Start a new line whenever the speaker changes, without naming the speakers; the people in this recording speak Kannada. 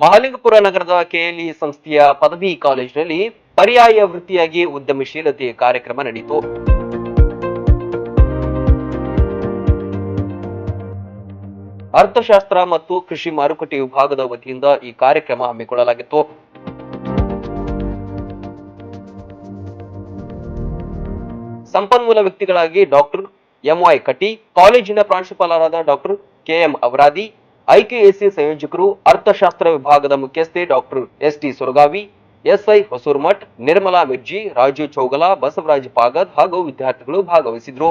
ಮಹಾಲಿಂಗಪುರ ನಗರದ ಕೆಎಲ್ಇ ಸಂಸ್ಥೆಯ ಪದವಿ ಕಾಲೇಜಿನಲ್ಲಿ ಪರ್ಯಾಯ ವೃತ್ತಿಯಾಗಿ ಉದ್ಯಮಶೀಲತೆ ಕಾರ್ಯಕ್ರಮ ನಡೆಯಿತು ಅರ್ಥಶಾಸ್ತ್ರ ಮತ್ತು ಕೃಷಿ ಮಾರುಕಟ್ಟೆ ವಿಭಾಗದ ವತಿಯಿಂದ ಈ ಕಾರ್ಯಕ್ರಮ ಹಮ್ಮಿಕೊಳ್ಳಲಾಗಿತ್ತು. ಸಂಪನ್ಮೂಲ ವ್ಯಕ್ತಿಗಳಾಗಿ ಡಾಕ್ಟರ್ ಎಂವೈ ಕಟಿ ಕಾಲೇಜಿನ ಪ್ರಾಂಶುಪಾಲರಾದ ಡಾಕ್ಟರ್ ಕೆಎಂ ಅವರಾದಿ ಐಕೆಎಸಿ ಸಂಯೋಜಕರು ಅರ್ಥಶಾಸ್ತ್ರ ವಿಭಾಗದ ಮುಖ್ಯಸ್ಥೆ doctor S T Suragavi, S I Hosurmath, Nirmala Mirji, Raju Chougala, Basavaraj Pagad ಹಾಗೂ ವಿದ್ಯಾರ್ಥಿಗಳು ಭಾಗವಹಿಸಿದ್ರು.